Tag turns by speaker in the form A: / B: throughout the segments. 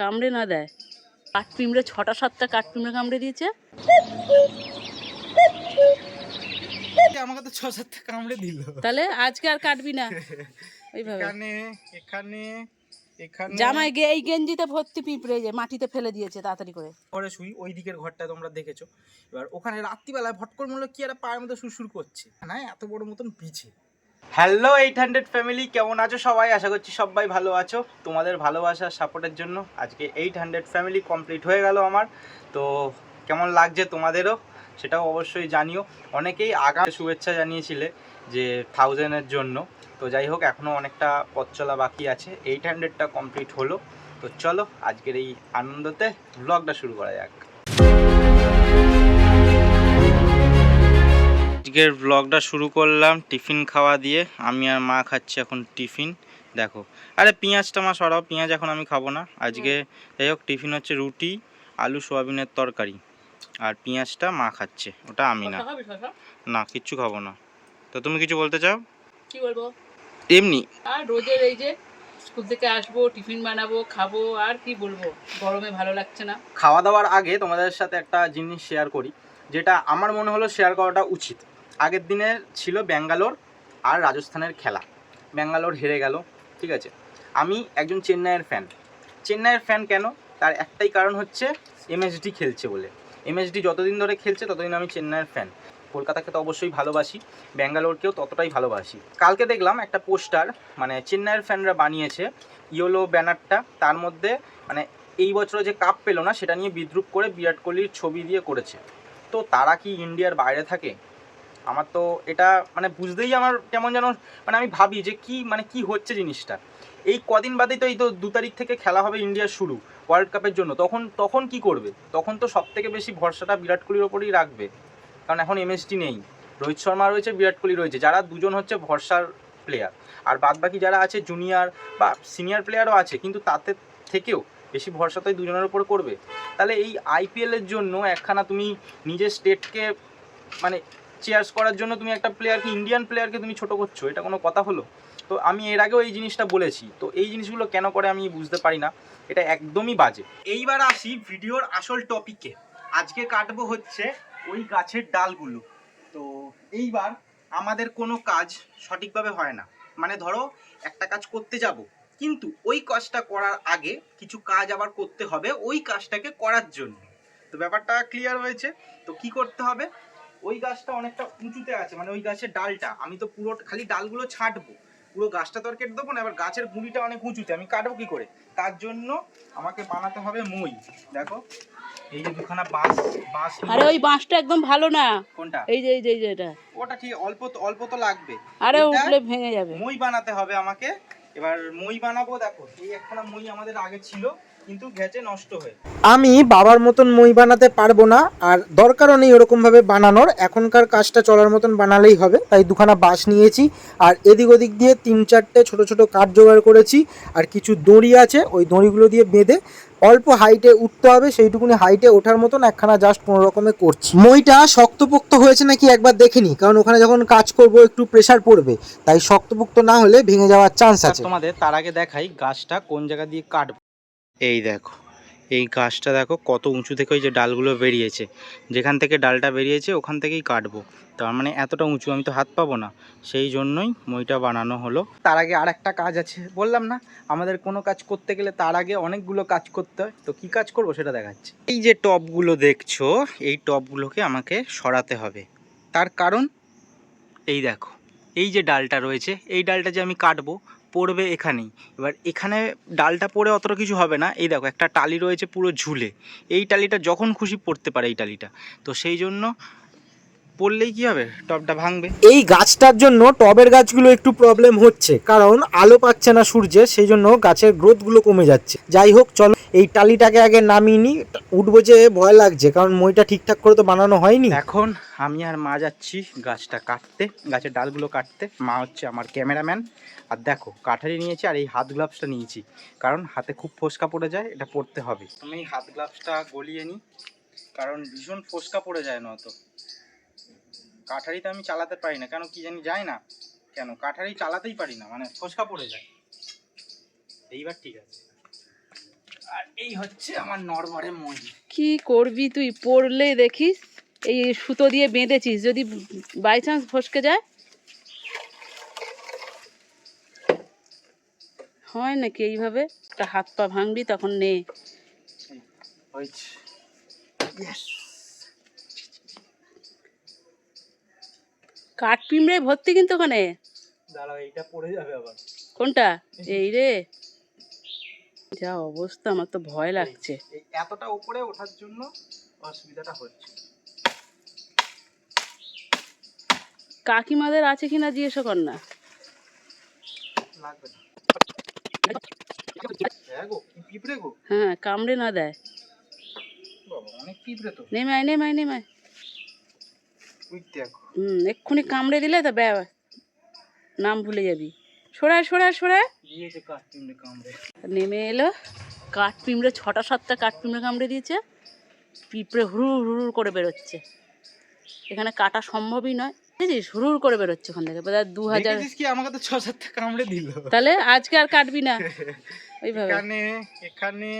A: কামড়ে না দেয়। কাঠ পিঁমড়ে ছটা সাতটা কাঠ পিঁমড়ে কামড়ে দিয়েছে।
B: আমাকে তো ছ সাতটা কামড়ে দিল।
A: তাহলে আজকে আর কাটবি না। ওইভাবে।
B: এখানে এখানে এখানে।
A: জামাই গে এই গেঞ্জিতে ভর্তি পিঁপড়ে যে মাটিতে ফেলে দিয়েছে তাড়াতাড়ি করে।
B: ঘরে শুই ওই দিকের ঘরটা তোমরা দেখেছ। এবার ওখানে রাত্রিবেলায় ভট করে মনে কি একটা পায়ের মধ্যে সুরসুর করছে? না এত বড় মতন পিছে। হ্যালো এইট হান্ড্রেড ফ্যামিলি কেমন আছো সবাই? আশা করছি সবাই ভালো আছো। তোমাদের ভালোবাসার সাপোর্টের জন্য আজকে এইট হান্ড্রেড ফ্যামিলি কমপ্লিট হয়ে গেল আমার। তো কেমন লাগছে তোমাদেরও? সেটাও অবশ্যই জানিও। অনেকেই আগাম শুভেচ্ছা জানিয়েছিলে যে থাউজেন্ডের জন্য। তো যাই হোক এখনও অনেকটা পথ চলা বাকি আছে। এইট হান্ড্রেডটা কমপ্লিট হলো। তো চলো, আজকের এই আনন্দতে ব্লগটা শুরু করা যাক। আজকের ব্লগটা শুরু করলাম টিফিন খাওয়া দিয়ে। আমি আর মা খাচ্ছি এখন টিফিন দেখো। আরে পেঁয়াজটা মা সরাও পেঁয়াজ এখন আমি খাব না। আজকে যাই হোক টিফিন হচ্ছে রুটি আলু সোয়াবিনের তরকারি। আর পেঁয়াজটা মা খাচ্ছে ওটা আমি না। না কিচ্ছু খাব না। তো তুমি কিছু বলতে চাও?
A: কি বলব?
B: এমনি।
A: আর রোজের এই যে স্কুল থেকে আসব টিফিন বানাবো খাব আর কি বলব? গরমে ভালো লাগছে না।
B: খাওয়া দাওয়ার আগে তোমাদের সাথে একটা জিনিস শেয়ার করি যেটা আমার মনে হলো শেয়ার করাটা উচিত। আগের দিনে ছিল ব্যাঙ্গালোর আর রাজস্থানের খেলা। ব্যাঙ্গালোর হেরে গেল, ঠিক আছে? আমি একজন চেন্নাইয়ের ফ্যান চেন্নাইয়ের ফ্যান কেন? তার একটাই কারণ হচ্ছে এমএসডি খেলছে বলে। এমএসডি যতদিন ধরে খেলছে, ততদিন আমি চেন্নাইয়ের ফ্যান কলকাতাকে তো অবশ্যই ভালোবাসি, ব্যাঙ্গালোরকেও ততটাই ভালোবাসি। কালকে দেখলাম একটা পোস্টার মানে চেন্নাইয়ের ফ্যানরা বানিয়েছে ইয়েলো ব্যানারটা। তার মধ্যে মানে এই বছর যে কাপ পেল না, সেটা নিয়ে বিদ্রুপ করে বিরাট কোহলির ছবি দিয়ে করেছে। তো তারা কি ইন্ডিয়ার বাইরে থাকে? আমার তো এটা মানে বুঝতেই আমার কেমন যেন মানে আমি ভাবি যে কি মানে কি হচ্ছে জিনিসটা। এই কদিন বাদেই তো এই তো দু তারিখ থেকে খেলা হবে ইন্ডিয়ার শুরু ওয়ার্ল্ড কাপের জন্য। তখন তখন কি করবে? তখন তো সব থেকে বেশি ভরসাটা বিরাট কোহলির ওপরেই রাখবে। কারণ এখন এমএসটি নেই। রোহিত শর্মা রয়েছে, বিরাট কোহলি রয়েছে। যারা দুজন হচ্ছে ভরসার প্লেয়ার আর বাদবাকি যারা আছে জুনিয়র বা সিনিয়র প্লেয়ারও আছে, কিন্তু তাতে থেকেও বেশি ভরসা তো দুজনের ওপর করবে। তাহলে এই আইপিএলের জন্য একখানা তুমি নিজের স্টেটকে মানে চেয়ার্স করার জন্য তুমি একটা প্লেয়ারকে ইন্ডিয়ান প্লেয়ারকে তুমি ছোট করছ, এটা কোনো কথা হলো? তো আমি এর আগেও এই জিনিসটা বলেছি, তো এই জিনিসগুলো কেন করে আমি বুঝতে পারি না, এটা একদমই বাজে। এইবার আসি ভিডিওর আসল টপিকে আজকে কাটবো হচ্ছে ওই গাছের ডালগুলো। তো এইবার আমাদের কোনো কাজ সঠিকভাবে হয় না। মানে ধরো, একটা কাজ করতে যাব, কিন্তু ওই কাজটা করার আগে কিছু কাজ আবার করতে হবে, ওই কাজটাকে করার জন্য। তো ব্যাপারটা ক্লিয়ার হয়েছে? তো কি করতে হবে? ওই গাছটা অনেকটা উঁচুতে আছে মানে ওই গাছের ডালটা। আমি তো পুরো খালি ডালগুলো ছাঁটবো। পুরো গাছটা তো আর কেটে দেবো না এবার গাছের গুঁড়িটা অনেক উঁচুতে আমি কাটবো কি করে? তার জন্য আমাকে বানাতে হবে মই। দেখো এই যে দুখানা বাঁশ বাঁশ
A: আরে ওই বাঁশটা একদম ভালো না।
B: কোনটা?
A: এই যে এই যে এটা।
B: ওটা ঠিক অল্প তো অল্প তো লাগবে।
A: আরে উঠলে ভেঙে যাবে।
B: মই বানাতে হবে আমাকে। এবার মই বানাবো দেখো এই একখানা মই আমাদের আগে ছিল। কিন্তু নষ্ট হয়ে
C: আমি বাবার মতন মই বানাতে পারব না আর দরকারও নেই ওরকম ভাবে বানানোর। এখনকার কাজটা চলার মতন বানালেই হবে। তাই দুখানা বাঁশ নিয়েছি আর এদিক ওদিক দিয়ে তিন চারটে ছোট ছোট কাঠ জোগাড় করেছি আর কিছু দড়ি আছে ওই দড়িগুলো দিয়ে বেঁধে অল্প হাইটে উঠতে হবে। সেইটুকুনি হাইটে ওঠার মতন একখানা জাস্ট কোনো রকমে করছি। মইটা শক্তপোক্ত হয়েছে নাকি একবার দেখিনি কারণ ওখানে যখন কাজ করব একটু প্রেসার পড়বে। তাই শক্তপোক্ত না হলে ভেঙে যাওয়ার চান্স আছে।
B: তোমাদের তার আগে দেখাই গাছটা কোন জায়গা দিয়ে কাটবো। এই দেখো, এই গাছটা দেখো কত উঁচু থেকে ওই যে ডালগুলো বেরিয়েছে। যেখান থেকে ডালটা বেরিয়েছে ওখান থেকেই কাটবো। তার মানে এতটা উঁচু আমি তো হাত পাবো না। সেই জন্যই মইটা বানানো হলো। তার আগে আর একটা কাজ আছে, বললাম না? আমাদের কোনো কাজ করতে গেলে তার আগে অনেকগুলো কাজ করতে হয়। তো কি কাজ করব সেটা দেখাচ্ছি। এই যে টবগুলো দেখছ, এই টবগুলোকে আমাকে সরাতে হবে। তার কারণ? এই দেখো। এই যে ডালটা রয়েছে, এই ডালটা যে আমি কাটবো পড়বে এখানেই। এবার এখানে ডালটা পড়ে অতটা কিছু হবে না। এই দেখো, একটা টালি রয়েছে পুরো ঝুলে। এই টালিটা যখন খুশি পড়তে পারে এই টালিটা। তো সেই জন্য পড়লেই কি হবে? টবটা ভাঙবে।
C: এই গাছটার জন্য টবের গাছগুলো একটু প্রবলেম হচ্ছে কারণ আলো পাচ্ছে না সূর্যের সেই জন্য গাছের গ্রোথগুলো কমে যাচ্ছে। যাই হোক চলো এই টালিটাকে আগে নামিয়ে নি। উঠবো যে ভয় লাগছে কারণ মইটা ঠিকঠাক করে তো বানানো হয়নি।
B: এখন আমি আর মা যাচ্ছি গাছটা কাটতে গাছের ডালগুলো কাটতে। মা হচ্ছে আমার ক্যামেরাম্যান। আর দেখো কাঠারি নিয়েছি আর এই হাত গ্লাভসটা নিয়েছি কারণ হাতে খুব ফোসকা পড়ে যায় এটা পড়তে হবে। আমি হাত গ্লাভসটা গলিয়ে নিই কারণ ভীষণ ফোসকা পড়ে যায় না তো কাঠারিতে আমি চালাতে পারি না কেন কি জানি যায় না। কেন? কাঠারি চালাতেই পারি না মানে ফোসকা পড়ে যায়। এইবার ঠিক আছে। আর এই হচ্ছে আমার নরবরে মই।
A: কি করবি তুই? পড়লে দেখিস এই সুতো দিয়ে বেঁধেছিস যদি বাই চান্স ফসকে যায়। হয় নাকি এইভাবে? একটা হাত পা ভাঙবি তখন নে।
B: হয়েছে।
A: কাঠ পিমড়ে ভর্তি কিন্তু ওখানে?
B: দাঁড়াও এইটা পড়ে যাবে আবার।
A: কোনটা? এই রে। যা অবস্থা আমার তো ভয় লাগছে।
B: এতটা উপরে ওঠার জন্য অসুবিধাটা হচ্ছে।
A: কাকিমাদের আছে কিনা জিজ্ঞাসা কর না।
B: লাগবে না। হ্যাঁ
A: হ্যাঁ কামড়ে না দেয়।
B: তো।
A: নেমায় নেমায় নেমায়।
B: ওই দেখো
A: হুম এক্ষুনি কামড়ে দিলে তো ব্যা নাম ভুলে যাবি। সরায় সরায় সরায়। নেমে এলো। কাঠ পিঁমড়ে ছটা সাতটা কাঠ পিঁমড়ে কামড়ে দিয়েছে। পিঁপড়ে হুড়ুর হুড়ুর করে বেরোচ্ছে। এখানে কাটা সম্ভবই নয়। বুঝেছিস? হুড়ুর করে বেরোচ্ছে ওখান থেকে। দু হাজার
B: কি? আমাকে তো ছ সাতটা কামড়ে দিল।
A: তাহলে আজকে আর কাটবি না। ওইভাবে।
B: এখানে এখানে।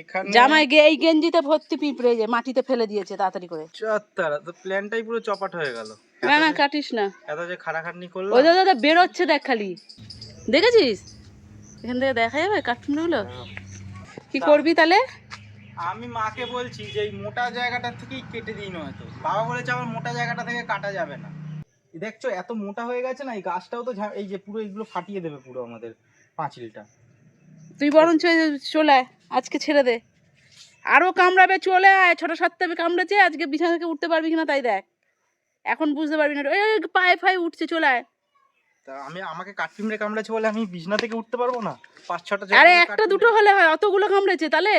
B: এখানে
A: জামাই গে এই গেঞ্জিতে ভর্তি পিঁপড়ে যে মাটিতে ফেলে দিয়েছে তাড়াতাড়ি করে।
B: চত্বরা তো প্ল্যানটাই পুরো চপাট হয়ে গেল।
A: না না কাটিস না।
B: এত যে খাটাখাটনি করল
A: ওই দাদা বেরোচ্ছে দেখ খালি। দেখেছিস? এখান থেকে দেখা যাবে কাঠপিমড়েগুলো কি করবি তাহলে?
B: আমি মাকে বলছি যে এই মোটা জায়গাটা থেকেই কেটে দিই নয়তো। বাবা বলেছে আমার মোটা জায়গাটা থেকে কাটা যাবে না। দেখছ এত মোটা হয়ে গেছে না এই গাছটাও তো এই যে পুরো এইগুলো ফাটিয়ে দেবে পুরো আমাদের পাঁচিলটা।
A: তুই বরঞ্চ চলে আয়। আজকে ছেড়ে দে। আরও কামড়াবে চলে আয়। ছোট সাতটা কামড়েছে আজকে বিছানা থেকে উঠতে পারবি কিনা তাই দেখ। এখন বুঝতে পারবি না। এই পায়ে ফায়ে উঠছে চলে আয়।
B: তা আমি আমাকে কাঠপিমড়ে কামড়েছে বলে আমি বিছনা থেকে উঠতে পারব না? পাঁচ ছটা
A: আরে একটা দুটো হলে হয় অতগুলো কামড়েছে তাহলে?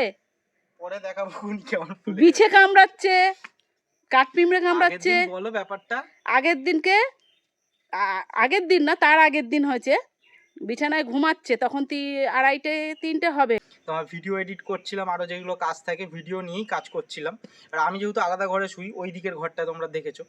B: পরে দেখাবো কোন কেমন
A: বিছে কামড়াচ্ছে কাঠ পিমড়ে কামড়াচ্ছে।
B: বলো ব্যাপারটা।
A: আগের দিনকে? আগের দিন না তার আগের দিন হয়েছে। বিছানায় ঘুমাচ্ছে তখন তুই আড়াইটে তিনটে হবে।
B: তোমার ভিডিও এডিট করছিলাম আরও যেগুলো কাজ থাকে ভিডিও নিয়েই কাজ করছিলাম। এবার আমি যেহেতু আলাদা ঘরে শুই, ওই দিকের ঘরটা তোমরা দেখেছ।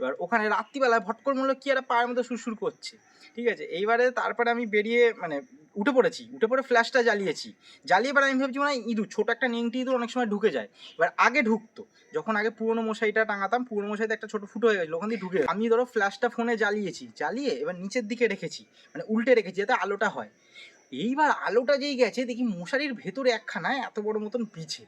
B: এবার ওখানে রাত্রিবেলায় ভট করে মনে হলো কি একটা পায়ের মতো সুরসুর করছে। ঠিক আছে, এইবারে তারপরে আমি বেরিয়ে মানে উঠে পড়েছি, উঠে পড়ে ফ্ল্যাশটা জ্বালিয়েছি। জ্বালিয়ে এবার আমি ভাবছি মানে ইঁদুর, ছোটো একটা নেংটি ইঁদুর অনেক সময় ঢুকে যায়। এবার আগে ঢুকতো, যখন আগে পুরনো মশাইটা টাঙাতাম, পুরনো মশাইতে একটা ছোটো ফুটো হয়ে গেছিল, ওখান দিয়ে ঢুকে আমি ধরো ফ্ল্যাশটা ফোনে জ্বালিয়েছি, জ্বালিয়ে এবার নিচের দিকে রেখেছি মানে উল্টে রেখেছি, যাতে আলোটা হয়। এইবার আলোটা যেই গেছে, দেখি মশারির ভেতরে একখানা এত বড় মতন পিছে।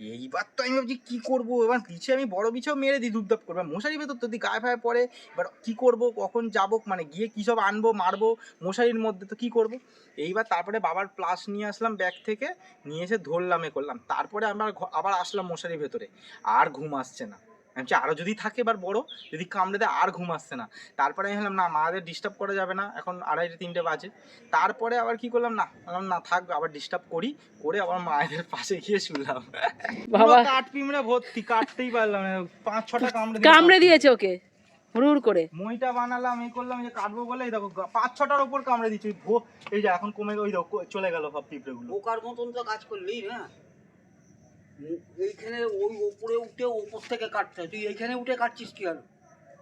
B: এইবার তো আমি ভাবছি, কি করব? এবার পিছে আমি বড় বিছেও মেরে দিই দুপদাপ করব মশারি ভেতর তো গায়ে ফায়ে পড়ে। এবার কী করব? কখন যাব? মানে গিয়ে কী সব আনব, মারবো? মশারির মধ্যে তো কী করব? এইবার তারপরে বাবার প্লাস নিয়ে আসলাম ব্যাগ থেকে। নিয়ে এসে ধরলাম এ করলাম। তারপরে আমার আবার আসলাম মশারির ভেতরে। আর ঘুম আসছে না। আমি বলছি, আরও যদি থাকে এবার বড় যদি কামড়ে দেয় আর ঘুম আসছে না। তারপরে আমি ভাবলাম না মাদের ডিস্টার্ব করা যাবে না এখন আড়াইটে তিনটে বাজে। তারপরে আবার কি করলাম না বললাম না থাক আবার ডিস্টার্ব করি। করে আবার মায়েদের পাশে গিয়ে শুনলাম
A: বাবা।
B: কাঠ পিমড়ে ভর্তি কাটতেই পারলাম না। পাঁচ ছটা কামড়ে দিয়ে
A: কামড়ে দিয়েছে ওকে হুড়ুর করে।
B: মইটা বানালাম এই করলাম যে কাটবো বলে এই দেখো পাঁচ ছটার ওপর কামড়ে দিচ্ছি ভো এই যে এখন কমে ওই দেখো চলে গেল সব পিঁপড়ে গুলো
D: বোকার মতন তো কাজ করলি না। এইখানে ওই ওপরে উঠে ওপর থেকে কাটতে হয়। তুই এইখানে উঠে কাটছিস কি আর?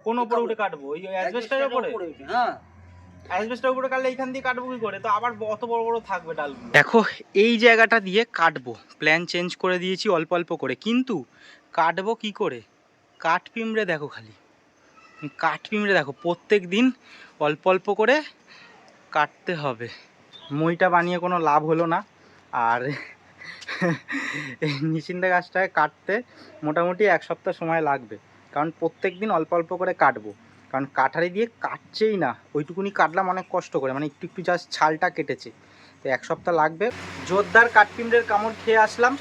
B: কোন ওপরে উঠে কাটবো? ওই অ্যাসবেস্টার উপরে?
D: উঠে, হ্যাঁ।
B: অ্যাসবেস্টার উপরে কাটলে এইখান দিয়ে কাটবো কি করে? তো আবার অত বড় বড় থাকবে ডালগুলো। দেখো এই জায়গাটা দিয়ে কাটবো। প্ল্যান চেঞ্জ করে দিয়েছি অল্প অল্প করে। কিন্তু কাটবো কি করে? কাঠ পিমড়ে দেখো খালি। কাঠ পিমড়ে দেখো প্রত্যেক দিন অল্প অল্প করে কাটতে হবে। মইটা বানিয়ে কোনো লাভ হলো না। আর এই নিচিন্দা গাছটায় কাটতে মোটামুটি এক সপ্তাহ সময় লাগবে। কারণ প্রত্যেক দিন অল্প অল্প করে কাটবো। কারণ কাঠারি দিয়ে কাটছেই না। ওইটুকুনি কাটলাম অনেক কষ্ট করে। মানে একটু একটু জাস্ট ছালটা কেটেছে। তো এক সপ্তাহ লাগবে। জোরদার কাঠপিমড়ের কামড় খেয়ে আসলাম।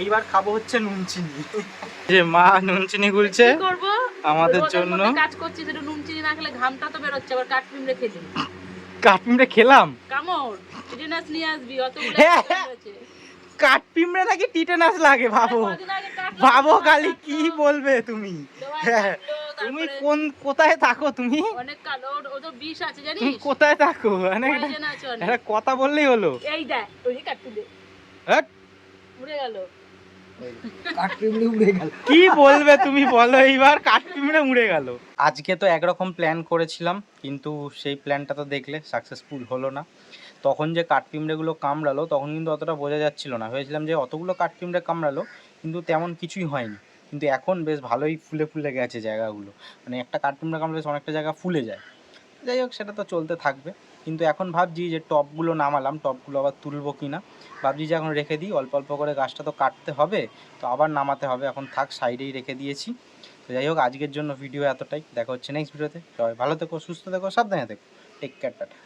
B: এইবার খাব হচ্ছে নুন চিনি। যে মা নুন চিনি গুলছে
A: কি করব?
B: আমাদের জন্য।
A: কাজ করছিস একটু নুন চিনি না খেলে ঘামটা তো বেরোচ্ছে আবার কাঠ পিমড়ে খেলি
B: কাঠপিমড়ে খেলাম?
A: কামড়। টিটেনাস নিয়ে আসবি অতগুলো
B: হ্যাঁ,
A: কামড়
B: হ্যাঁ। নাকি টিটেনাস লাগে ভাবো। ভাবো খালি কি বলবে তুমি? হ্যাঁ, তুমি কোন কোথায় থাকো তুমি?
A: অনেক কালো ওর- ওদের বিষ আছে
B: তুমি কোথায় থাকো? মানে একটা- কথা বললেই হলো।
A: এই দেখ ওই যে কাটতে দে উড়ে গেল।
D: কাঠ পিমড়ি উড়ে গেল।
B: কি বলবে তুমি বলো এইবার? কাঠপিমড়ে উড়ে গেল। আজকে তো একরকম প্ল্যান করেছিলাম কিন্তু সেই প্ল্যানটা তো দেখলে সাকসেসফুল হলো না। তখন যে কাঠপিমড়েগুলো কামড়ালো, তখন কিন্তু অতটা বোঝা যাচ্ছিল না। ভেবেছিলাম যে অতগুলো কাঠপিমড়ে কামড়ালো, কিন্তু তেমন কিছুই হয়নি। কিন্তু এখন বেশ ভালোই ফুলে ফুলে গেছে জায়গাগুলো। মানে একটা কাঠপিমড়ে বেশ অনেকটা জায়গা ফুলে যায়। যাই হোক, সেটা তো চলতে থাকবে। কিন্তু এখন ভাবছি যে টপগুলো নামালাম, টপগুলো আবার তুলবো কি না ভাবছি যে এখন রেখে দিই, অল্প অল্প করে গাছটা তো কাটতে হবে, তো আবার নামাতে হবে। এখন থাক, সাইডেই রেখে দিয়েছি। তো যাই হোক, আজকের জন্য ভিডিও এতটাই। দেখা হচ্ছে নেক্সট ভিডিওতে সবাই ভালো থেকো, সুস্থ থেকো, সাবধানে থেকো। Take care tata.